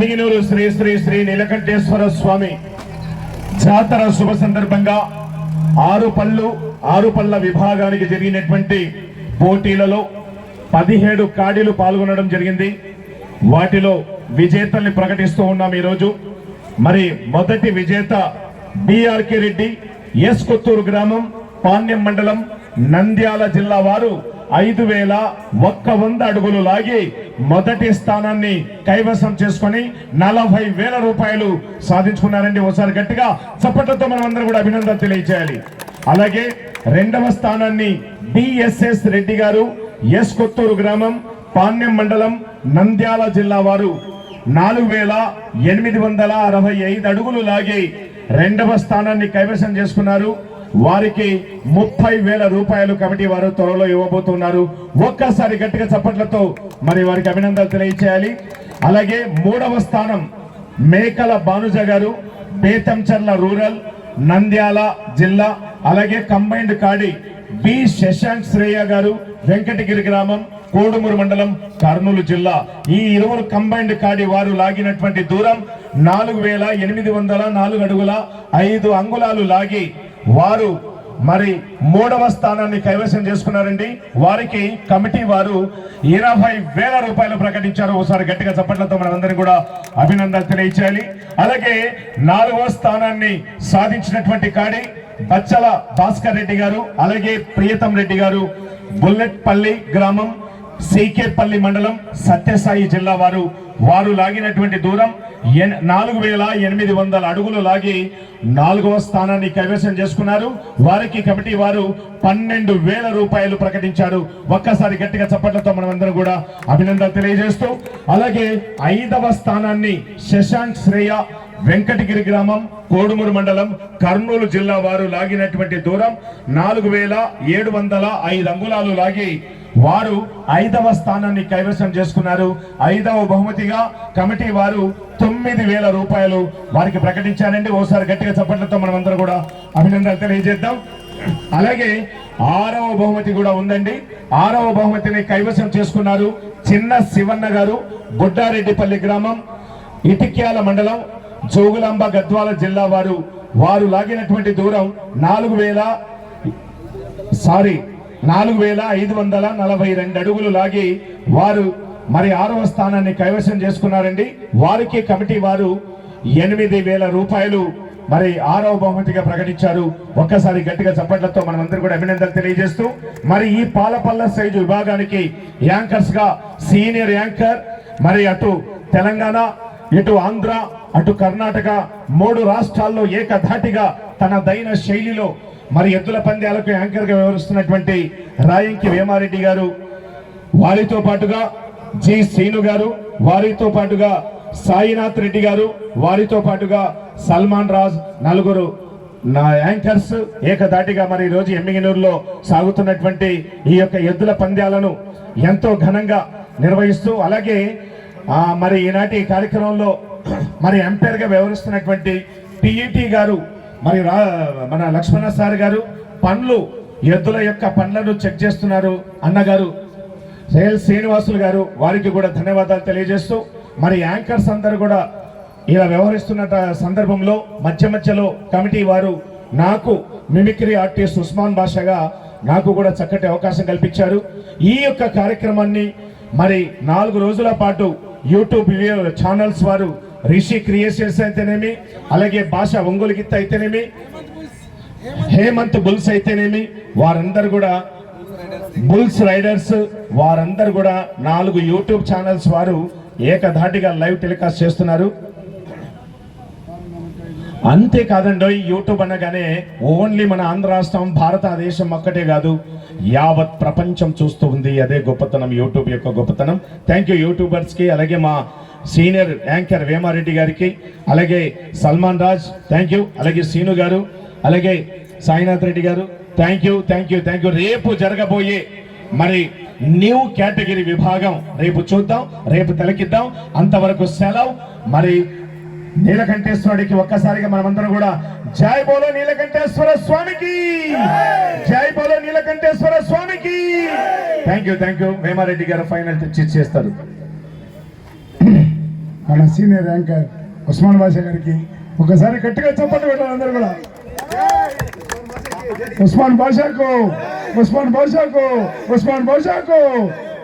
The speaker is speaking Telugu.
మిగినూరు శ్రీ శ్రీ శ్రీ నీలకంఠేశ్వర స్వామి జాతర శుభ సందర్భంగా ఆరు పళ్ళు ఆరు పళ్ళ విభాగానికి జరిగినటువంటి పోటీలలో పదిహేడు కాడీలు పాల్గొనడం జరిగింది. వాటిలో విజేతల్ని ప్రకటిస్తూ ఉన్నాం ఈరోజు. మరి మొదటి విజేత బిఆర్కే రెడ్డి ఎస్ కొత్తూరు గ్రామం పాణ్యం మండలం నంద్యాల జిల్లా వారు ఐదు వేల ఒక్క వంద అడుగులు లాగి మొదటి స్థానాన్ని కైవసం చేసుకొని నలభై వేల రూపాయలు సాధించుకున్నారండి. ఒకసారి గట్టిగా చప్పట్లతో మనం అందరం కూడా అభినందన తెలియజేయాలి. అలాగే రెండవ స్థానాన్ని డిఎస్ఎస్ రెడ్డి గారు ఎస్ కొత్తూరు గ్రామం పాణ్యం మండలం నంద్యాల జిల్లా వారు. నాలుగు వేల ఎనిమిది వందల అరవై ఐదు అడుగులు లాగి రెండవ స్థానాన్ని కైవసం చేసుకున్నారు. వారికి ముప్పై వేల రూపాయలు కమిటీ వారు త్వరలో ఇవ్వబోతున్నారు. ఒక్కసారి గట్టిగా చప్పట్లతో మరి వారికి అభినందనలు తెలియచేయాలి. అలాగే మూడవ స్థానం మేకల భానుజ గారు బేతంచర్ల రూరల్ నంద్యాల జిల్లా అలాగే కంబైన్డ్ కాడి బి శశాంక్ శ్రేయ గారు వెంకటగిరి గ్రామం కోడుమూరు మండలం కర్నూలు జిల్లా. ఈ ఇరువురు కంబైన్డ్ కాడి వారు లాగినటువంటి దూరం నాలుగు వేల ఎనిమిది వందల నాలుగు అడుగుల ఐదు అంగుళాలు లాగి వారు మరి మూడవ స్థానాన్ని కైవసం చేసుకున్నారండి. వారికి కమిటీ వారు ఇరవై వేల రూపాయలు ప్రకటించారు. ఒకసారి గట్టిగా చప్పట్లతో మనందరం కూడా అభినందనలు తెలియచేయాలి. అలాగే నాలుగవ స్థానాన్ని సాధించినటువంటి కాడి బచ్చల భాస్కర్ రెడ్డి గారు అలాగే ప్రియతం రెడ్డి గారు బుల్లెట్పల్లి గ్రామం సీకేపల్లి మండలం సత్యసాయి జిల్లా వారు వారు లాగినటువంటి దూరం. నాలుగు వేల ఎనిమిది వందల అడుగులు లాగి నాలుగవ స్థానాన్ని కైవసం చేసుకున్నారు. వారికి కమిటీ వారు పన్నెండు వేల రూపాయలు ప్రకటించారు. ఒక్కసారి గట్టిగా చప్పట్లతో మనమందరం కూడా అభినందనలు తెలియజేస్తూ అలాగే ఐదవ స్థానాన్ని శశాంక్ శ్రేయ వెంకటగిరి గ్రామం కోడుమూరు మండలం కర్నూలు జిల్లా వారు లాగినటువంటి దూరం నాలుగు వేల ఏడు వందల ఐదు అంగుళాలు లాగి వారు ఐదవ స్థానాన్ని కైవసం చేసుకున్నారు. ఐదవ బహుమతిగా కమిటీ వారు తొమ్మిది వేల రూపాయలు వారికి ప్రకటించారండి. ఓసారి గట్టిగా చప్పట్లతో మనమందరం కూడా అభినందనలు తెలియజేద్దాం. అలాగే ఆరవ బహుమతి కూడా ఉందండి. ఆరవ బహుమతిని కైవసం చేసుకున్నారు చిన్న శివన్న గారు గుడ్డారెడ్డిపల్లి గ్రామం ఇటిక్యాల మండలం జోగులాంబ గద్వాల జిల్లా వారు. వారు లాగినటువంటి దూరం నాలుగు వేల సారీ నాలుగు వేల ఐదు వందల నలభై రెండు అడుగులు లాగి వారు మరి ఆరవ స్థానాన్ని కైవసం చేసుకున్నారండి. వారికి కమిటీ వారు ఎనిమిది వేల రూపాయలు మరి ఆరవ బహుమతిగా ప్రకటించారు. ఒక్కసారి గట్టిగా చప్పట్లతో మనమందరం కూడా అభినందనలు తెలియజేస్తూ మరి ఈ పాలపల్ల సైజు విభాగానికి యాంకర్స్గా సీనియర్ యాంకర్ మరి అటు తెలంగాణ ఇటు ఆంధ్ర అటు కర్ణాటక మూడు రాష్ట్రాల్లో ఏకధాటిగా తన దైన శైలిలో మరి ఎద్దుల పంద్యాలకు యాంకర్గా వ్యవహరిస్తున్నటువంటి రాయంకి వేమారెడ్డి గారు వారితో పాటుగా జి శ్రీను గారు వారితో పాటుగా సాయినాథ్ రెడ్డి గారు వారితో పాటుగా సల్మాన్ రాజ్ నలుగురు నా యాంకర్స్ ఏకధాటిగా మరి ఈ రోజు ఎమ్మిగినూరులో సాగుతున్నటువంటి ఈ యొక్క ఎద్దుల పంద్యాలను ఎంతో ఘనంగా నిర్వహిస్తూ అలాగే మరి ఈనాటి కార్యక్రమంలో మరి ఎంపైర్గా వ్యవహరిస్తున్నటువంటి టిఈటి గారు మరి రా మన లక్ష్మణ సార్ గారు పండ్లు ఎద్దుల యొక్క పండ్లను చెక్ చేస్తున్నారు. అన్నగారు సేల్ శ్రీనివాసులు గారు వారికి కూడా ధన్యవాదాలు తెలియజేస్తూ మరి యాంకర్స్ అందరూ కూడా ఇలా వ్యవహరిస్తున్న సందర్భంలో మధ్య మధ్యలో కమిటీ వారు నాకు మిమిక్రీ ఆర్టిస్ట్ ఉస్మాన్ భాషగా నాకు కూడా చక్కటి అవకాశం కల్పించారు. ఈ యొక్క కార్యక్రమాన్ని మరి నాలుగు రోజుల పాటు యూట్యూబ్ వీడియో ఛానల్స్ వారు రిషి క్రియేషన్స్ అయితేనేమి అలాగే భాష ఒంగోలు గిత్త అయితేనేమి? హేమంత్ బుల్స్ అయితేనేమి? వారందరూ కూడా బుల్స్ రైడర్స్ వారందరూ కూడా నాలుగు యూట్యూబ్ ఛానల్స్ వారు ఏకధాటిగా లైవ్ టెలికాస్ట్ చేస్తున్నారు. అంతేకాదండి యూట్యూబ్ అనగానే ఓన్లీ మన ఆంధ్ర రాష్ట్రం భారతదేశం ఒక్కటే కాదు యావత్ ప్రపంచం చూస్తూ ఉంది. అదే గొప్పతనం యూట్యూబ్ యొక్క గొప్పతనం. థ్యాంక్ యూ యూట్యూబర్స్కి అలాగే మా సీనియర్ యాంకర్ వేమారెడ్డి గారికి అలాగే సల్మాన్ రాజ్ థ్యాంక్ యూ అలాగే సీను గారు అలాగే Sainath Reddy garu thank you thank you thank you రేపు జరగబోయే మరి న్యూ కేటగిరీ విభాగం రేపు చూద్దాం రేపు తెలకిద్దాం. అంతవరకు సెలవు. మరి నీలకంఠేశ్వరుడికి ఒక్కసారిగా మనమందరం కూడా జై బోలో నీలకంఠేశ్వర స్వామికి! జై! బోలో నీలకంఠేశ్వర స్వామికి! Thank you thank you Vemareddy garu final తెచ్చి చేస్తారు. మన సీనియర్ యాంకర్ ఉస్మాన్ బాషా గారికి ఒకసారి గట్టిగా చప్పట్లు పెట్టాలి అందరూ కూడా. ఉస్మాన్ బాషాకు ఉస్మాన్ బాషాకు ఉస్మాన్ బాషాకు.